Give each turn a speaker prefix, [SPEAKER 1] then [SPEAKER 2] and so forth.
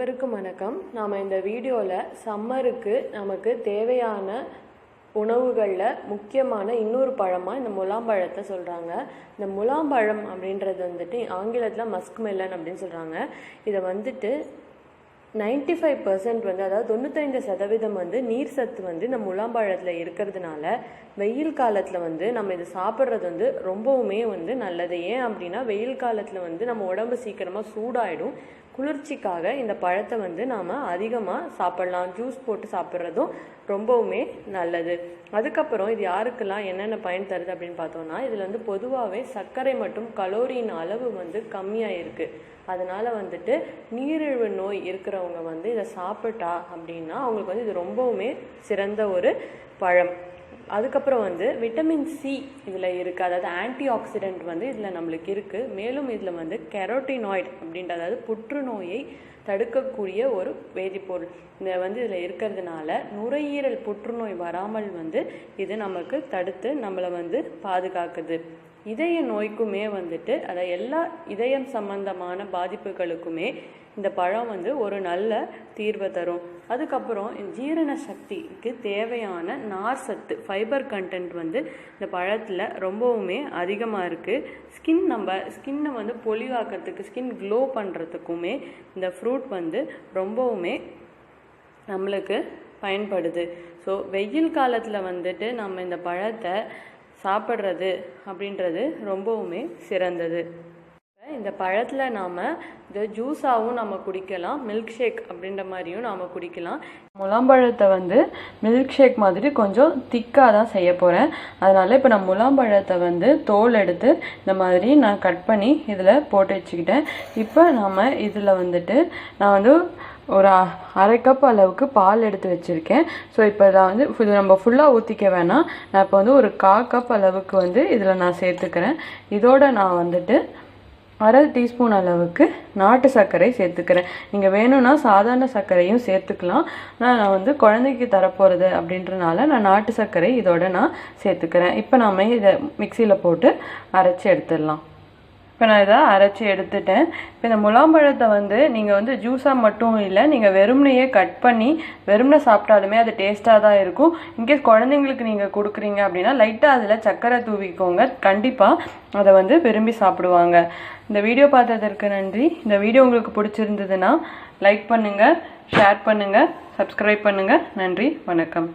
[SPEAKER 1] அனைவருக்கும் வணக்கம். நாம் இந்த வீடியோவில் சம்மருக்கு நமக்கு தேவையான உணவுகளில் முக்கியமான இன்னொரு பழமாக இந்த முலாம்பழத்தை சொல்கிறாங்க இந்த முலாம்பழம் அப்படின்றது வந்துட்டு ஆங்கிலத்தில் மஸ்க் மெல்லன் அப்படின்னு சொல்கிறாங்க இதை வந்துட்டு 95% ஃபைவ் பர்சன்ட் வந்து அதாவது தொண்ணூத்தைந்து சதவீதம் வந்து நீர் சத்து வந்து இந்த முலாம்பழத்தில் இருக்கிறதுனால வெயில் காலத்தில் வந்து நம்ம இது சாப்பிட்றது வந்து ரொம்பவுமே வந்து நல்லது. ஏன் அப்படின்னா வெயில் காலத்தில் வந்து நம்ம உடம்பு சீக்கிரமாக சூடாயிடும். குளிர்ச்சிக்காக இந்த பழத்தை வந்து நாம் அதிகமாக சாப்பிடலாம். ஜூஸ் போட்டு சாப்பிட்றதும் ரொம்பவுமே நல்லது. அதுக்கப்புறம் இது யாருக்கெல்லாம் என்னென்ன பயன் தருது அப்படின்னு பார்த்தோம்னா இதில் வந்து பொதுவாகவே சர்க்கரை மற்றும் கலோரியின் அளவு வந்து கம்மியாக இருக்குது அதனால் வந்துட்டு நீரிழிவு நோய் இருக்கிறவங்க வந்து இதை சாப்பிட்டா அப்படின்னா அவங்களுக்கு வந்து இது ரொம்பவுமே சிறந்த ஒரு பழம். அதுக்கப்புறம் வந்து விட்டமின் சி இதில் இருக்குது அதாவது ஆன்டி ஆக்சிடென்ட் வந்து இதில் நம்மளுக்கு இருக்குது மேலும் இதில் வந்து கெரோட்டினாய்டு அப்படின்ற அதாவது புற்றுநோயை தடுக்கக்கூடிய ஒரு வேதிப்பொருள். இந்த வந்து இதில் இருக்கிறதுனால நுரையீரல் புற்றுநோய் வராமல் வந்து இது நமக்கு தடுத்து நம்மளை வந்து பாதுகாக்குது. இதய நோய்க்குமே வந்துட்டு அதை எல்லா இதயம் சம்பந்தமான பாதிப்புகளுக்குமே இந்த பழம் வந்து ஒரு நல்ல தீர்வை தரும். அதுக்கப்புறம் ஜீரண சக்திக்கு தேவையான நார் சத்து ஃபைபர் கண்டென்ட் வந்து இந்த பழத்தில் ரொம்பவுமே அதிகமாக இருக்குது ஸ்கின் நம்ம ஸ்கின்னை வந்து பொலிவாக்கிறதுக்கு ஸ்கின் க்ளோ பண்ணுறதுக்குமே இந்த ஃப்ரூட் வந்து ரொம்பவுமே நம்மளுக்கு பயன்படுது. ஸோ வெயில் காலத்தில் வந்துட்டு நம்ம இந்த பழத்தை சாப்பிட்றது அப்படின்றது ரொம்பவுமே சிறந்தது. இந்த பழத்தில் நாம் இந்த ஜூஸாகவும் நம்ம குடிக்கலாம் மில்க் ஷேக் அப்படின்ற மாதிரியும் நாம் குடிக்கலாம். முலாம்பழத்தை வந்து மில்க் ஷேக் மாதிரி கொஞ்சம் திக்காக தான் செய்ய போகிறேன் அதனால் இப்போ நான் முலாம்பழத்தை வந்து தோல் எடுத்து இந்த மாதிரி நான் கட் பண்ணி இதில் போட்டு வச்சுக்கிட்டேன். இப்போ நாம் இதில் வந்துட்டு நான் வந்து ஒரு அரை கப் அளவுக்கு பால் எடுத்து வச்சுருக்கேன். ஸோ இப்போ இதை வந்து இது நம்ம ஃபுல்லாக ஊற்றிக்க வேணாம். நான் இப்போ வந்து ஒரு கா கப் அளவுக்கு வந்து இதில் நான் சேர்த்துக்கிறேன். இதோட நான் வந்துட்டு அரை டீஸ்பூன் அளவுக்கு நாட்டு சர்க்கரை சேர்த்துக்கிறேன். நீங்கள் வேணும்னா சாதாரண சர்க்கரையும் சேர்த்துக்கலாம். நான் வந்து குழந்தைக்கு தரப்போகிறது அப்படின்றனால நான் நாட்டு சர்க்கரை இதோட நான் சேர்த்துக்கிறேன். இப்போ நாம இதை மிக்சியில் போட்டு அரைச்சி எடுத்துடலாம். இப்போ நான் இதை அரைச்சி எடுத்துட்டேன். இப்போ இந்த முலாம்பழத்தை வந்து நீங்கள் வந்து ஜூஸாக மட்டும் இல்லை நீங்கள் வெறும்னையே கட் பண்ணி வெறும்னை சாப்பிட்டாலுமே அது டேஸ்ட்டாக தான் இருக்கும். இன்கேஸ் குழந்தைங்களுக்கு நீங்கள் கொடுக்குறீங்க அப்படின்னா லைட்டாக அதில் சர்க்கரை தூவிக்கோங்க. கண்டிப்பாக அதை வந்து விரும்பி சாப்பிடுவாங்க. இந்த வீடியோ பார்த்ததற்கு நன்றி. இந்த வீடியோ உங்களுக்கு பிடிச்சிருந்ததுன்னா லைக் பண்ணுங்கள் ஷேர் பண்ணுங்கள் சப்ஸ்கிரைப் பண்ணுங்கள் நன்றி வணக்கம்.